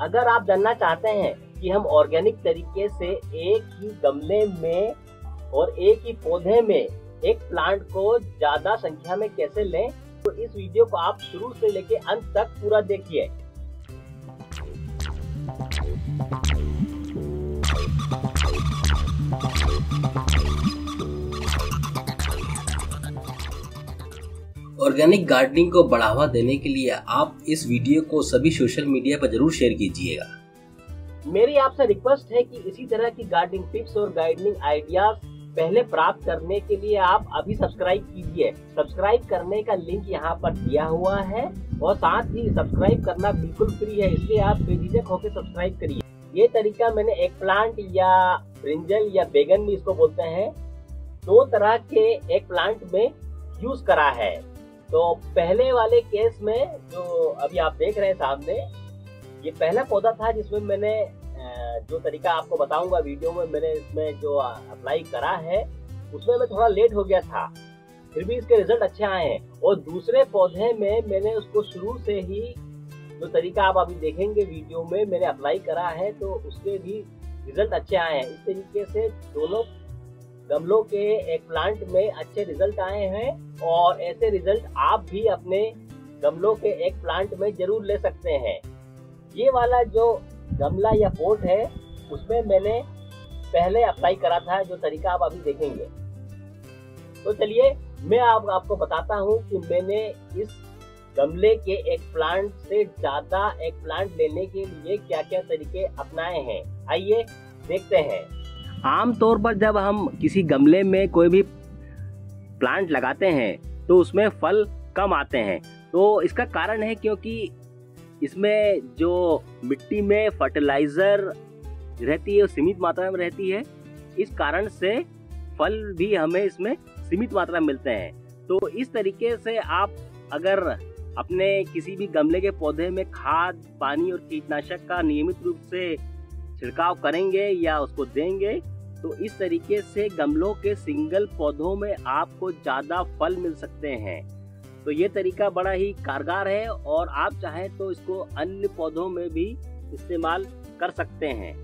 अगर आप जानना चाहते हैं कि हम ऑर्गेनिक तरीके से एक ही गमले में और एक ही पौधे में एक प्लांट को ज़्यादा संख्या में कैसे लें तो इस वीडियो को आप शुरू से लेके अंत तक पूरा देखिए। ऑर्गेनिक गार्डनिंग को बढ़ावा देने के लिए आप इस वीडियो को सभी सोशल मीडिया पर ज़रूर शेयर कीजिएगा। मेरी आपसे रिक्वेस्ट है कि इसी तरह की गार्डनिंग टिप्स और गार्डनिंग आइडियाज़ पहले प्राप्त करने के लिए आप अभी सब्सक्राइब कीजिए। सब्सक्राइब करने का लिंक यहाँ पर दिया हुआ है और साथ ही सब्सक्राइब करना बिल्कुल फ्री है, इसलिए आप बेझिझक होकर सब्सक्राइब करिए। ये तरीका मैंने एक प्लांट या ब्रिंजल या बेगन भी इसको बोलते हैं, दो तरह के एक प्लांट में यूज़ करा है। तो पहले वाले केस में जो अभी आप देख रहे हैं सामने, ये पहला पौधा था जिसमें मैंने जो तरीका आपको बताऊँगा वीडियो में, मैंने इसमें जो अप्लाई करा है, उसमें मैं थोड़ा लेट हो गया था। फिर भी इसके रिज़ल्ट अच्छे आए हैं। और दूसरे पौधे में मैंने उसको शुरू से ही जो तरीका आप अभी देखेंगे वीडियो में मैंने अप्लाई करा है तो उसके भी रिज़ल्ट अच्छे आए हैं। इस तरीके से दोनों गमलों के एक प्लांट में अच्छे रिज़ल्ट आए हैं और ऐसे रिज़ल्ट आप भी अपने गमलों के एक प्लांट में ज़रूर ले सकते हैं। ये वाला जो गमला या पोट है उसमें मैंने पहले अप्लाई करा था जो तरीका आप अभी देखेंगे। तो चलिए मैं आप, आपको बताता हूँ कि मैंने इस गमले के एक प्लांट से ज़्यादा एक प्लांट लेने के लिए क्या क्या तरीके अपनाए हैं। आइए देखते हैं। आमतौर पर जब हम किसी गमले में कोई भी प्लांट लगाते हैं तो उसमें फल कम आते हैं। तो इसका कारण है क्योंकि इसमें जो मिट्टी में फर्टिलाइज़र रहती है, वो सीमित मात्रा में रहती है। इस कारण से फल भी हमें इसमें सीमित मात्रा में मिलते हैं। तो इस तरीके से आप अगर अपने किसी भी गमले के पौधे में खाद, पानी और कीटनाशक का नियमित रूप से छिड़काव करेंगे या उसको देंगे तो इस तरीके से गमलों के सिंगल पौधों में आपको ज़्यादा फल मिल सकते हैं। तो ये तरीका बड़ा ही कारगर है और आप चाहें तो इसको अन्य पौधों में भी इस्तेमाल कर सकते हैं।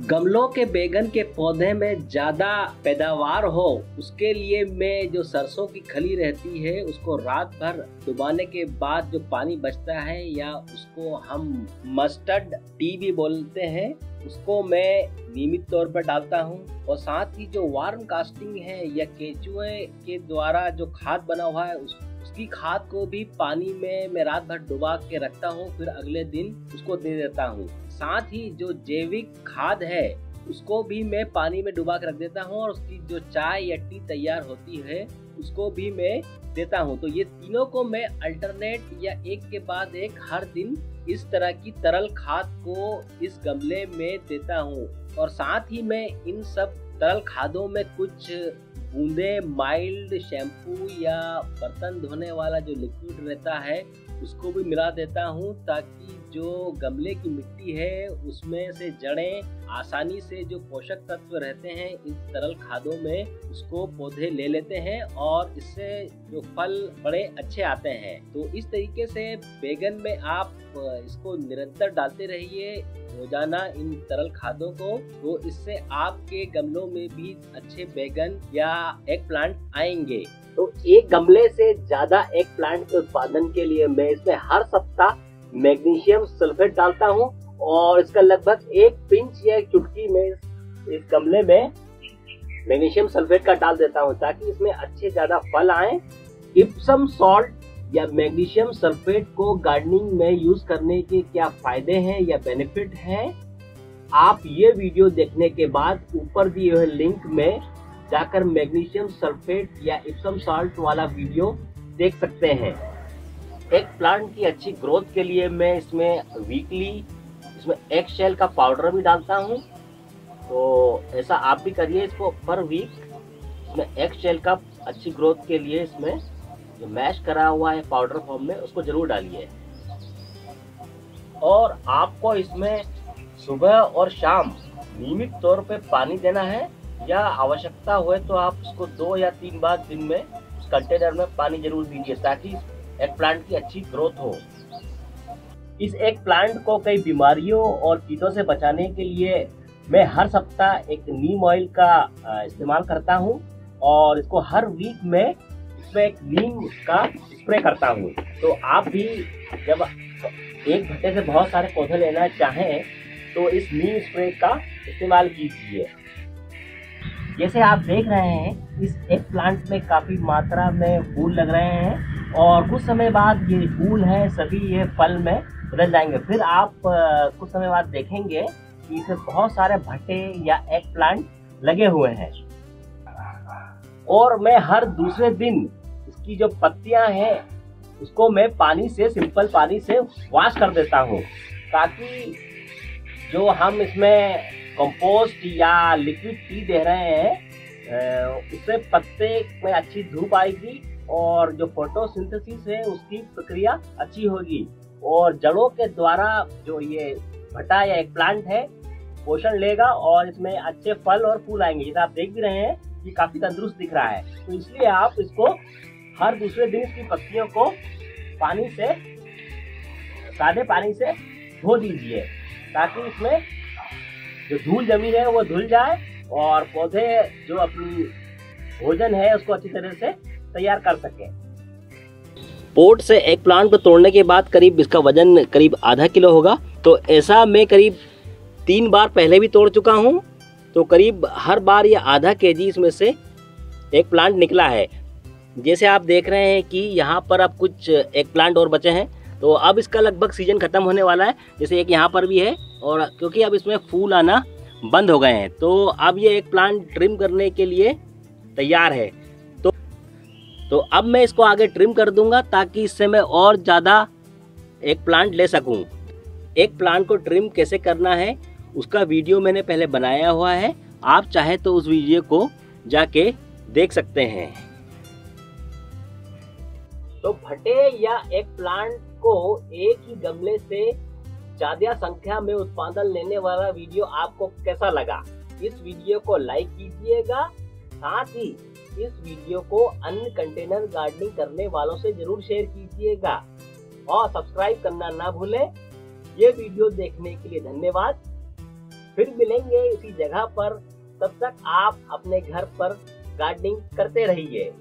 गमलों के बैगन के पौधे में ज़्यादा पैदावार हो, उसके लिए मैं जो सरसों की खली रहती है, उसको रात भर डुबाने के बाद जो पानी बचता है या उसको हम मस्टर्ड टी भी बोलते हैं, उसको मैं नियमित तौर पर डालता हूँ। और साथ ही जो वार्म कास्टिंग है या केचुए के द्वारा जो खाद बना हुआ है, उस, उसकी खाद को भी पानी में मैं रात भर डुबा के रखता हूँ, फिर अगले दिन उसको दे देता हूँ। साथ ही जो जैविक खाद है, उसको भी मैं पानी में डुबा के रख देता हूँ और उसकी जो चाय या टी तैयार होती है, उसको भी मैं देता हूँ। तो ये तीनों को मैं अल्टरनेट या एक के बाद एक हर दिन इस तरह की तरल खाद को इस गमले में देता हूँ। और साथ ही मैं इन सब तरल खादों में कुछ बूंदे माइल्ड शैम्पू या बर्तन धोने वाला जो लिक्विड रहता है उसको भी मिला देता हूँ ताकि जो गमले की मिट्टी है उसमें से जड़ें आसानी से जो पोषक तत्व रहते हैं, इन तरल खादों में उसको पौधे ले लेते हैं और इससे जो फल बड़े अच्छे आते हैं। तो इस तरीके से बैगन में आप इसको निरंतर डालते रहिए, रोज़ाना इन तरल खादों को। तो इससे आपके गमलों में भी अच्छे बैगन या एक प्लांट आएँगे। तो एक गमले से ज़्यादा एक प्लांट के उत्पादन के लिए मैं इसमें हर सप्ताह मैग्नीशियम सल्फेट डालता हूँ। और इसका लगभग एक पिंच या एक चुटकी में इस गमले में मैग्नीशियम सल्फेट का डाल देता हूँ, ताकि इसमें अच्छे ज़्यादा फल आए। इप्सम सॉल्ट या मैग्नीशियम सल्फेट को गार्डनिंग में यूज़ करने के क्या फ़ायदे हैं या बेनिफिट है? आप ये वीडियो देखने के बाद ऊपर दिए हुए लिंक में जाकर मैग्नीशियम सल्फेट या इप्सम सॉल्ट वाला वीडियो देख सकते हैं। एक प्लांट की अच्छी ग्रोथ के लिए मैं इसमें वीकली इसमें एक शेल का पाउडर भी डालता हूँ। तो ऐसा आप भी करिए इसको पर वीक इसमें एक शेल का अच्छी ग्रोथ के लिए इसमें जो मैश करा हुआ है पाउडर फॉर्म में, उसको ज़रूर डालिए। और आपको इसमें सुबह और शाम नियमित तौर पे पानी देना है या आवश्यकता हो तो आप उसको दो या तीन बार दिन में उस कंटेनर में पानी ज़रूर दीजिए ताकि एक प्लांट की अच्छी ग्रोथ हो। इस एक प्लांट को कई बीमारियों और कीटों से बचाने के लिए मैं हर सप्ताह एक नीम ऑयल का इस्तेमाल करता हूँ और इसको हर वीक में इसमें एक नीम का स्प्रे करता हूँ। तो आप भी जब एक घंटे से बहुत सारे पौधे लेना चाहें तो इस नीम स्प्रे का इस्तेमाल कीजिए। जैसे आप देख रहे हैं, इस एक प्लांट में काफ़ी मात्रा में फूल लग रहे हैं और कुछ समय बाद ये फूल है, सभी ये फल में बदल जाएँगे। फिर आप कुछ समय बाद देखेंगे कि इसे बहुत सारे भट्टे या एग प्लांट लगे हुए हैं। और मैं हर दूसरे दिन इसकी जो पत्तियाँ हैं, उसको मैं पानी से सिंपल पानी से वॉश कर देता हूँ। ताकि जो हम इसमें कंपोस्ट या लिक्विड टी दे रहे हैं उससे पत्ते में अच्छी धूप आएगी और जो फोटोसिंथेसिस है, उसकी प्रक्रिया अच्छी होगी। और जड़ों के द्वारा जो ये भट्टा या एक प्लांट है, पोषण लेगा और इसमें अच्छे फल और फूल आएँगे। जैसे आप देख भी रहे हैं ये काफ़ी तंदुरुस्त दिख रहा है। तो इसलिए आप इसको हर दूसरे दिन इसकी पत्तियों को पानी से, सादे पानी से धो दीजिए, ताकि इसमें जो धूल जमी है वो धुल जाए और पौधे जो अपनी भोजन है उसको अच्छी तरह से तैयार कर सके। पोर्ट से एक प्लांट को तोड़ने के बाद करीब इसका वज़न करीब आधा किलो होगा। तो ऐसा मैं करीब तीन बार पहले भी तोड़ चुका हूँ। तो करीब हर बार ये आधा के जी इसमें से एक प्लांट निकला है। जैसे आप देख रहे हैं कि यहाँ पर अब कुछ एक प्लांट और बचे हैं। तो अब इसका लगभग सीज़न ख़त्म होने वाला है। जैसे एक यहाँ पर भी है और क्योंकि अब इसमें फूल आना बंद हो गए हैं। तो अब ये एक प्लांट ट्रिम करने के लिए तैयार है। तो अब मैं इसको आगे ट्रिम कर दूँगा ताकि इससे मैं और ज़्यादा एक प्लांट ले सकूँ। एक प्लांट को ट्रिम कैसे करना है, उसका वीडियो मैंने पहले बनाया हुआ है। आप चाहे तो उस वीडियो को जाके देख सकते हैं। तो भटे या एक प्लांट को एक ही गमले से ज़्यादा संख्या में उत्पादन लेने वाला वीडियो आपको कैसा लगा, इस वीडियो को लाइक कीजिएगा। साथ ही इस वीडियो को अन्य कंटेनर गार्डनिंग करने वालों से ज़रूर शेयर कीजिएगा। और सब्सक्राइब करना ना भूलें। ये वीडियो देखने के लिए धन्यवाद। फिर मिलेंगे इसी जगह पर। तब तक आप अपने घर पर गार्डनिंग करते रहिए।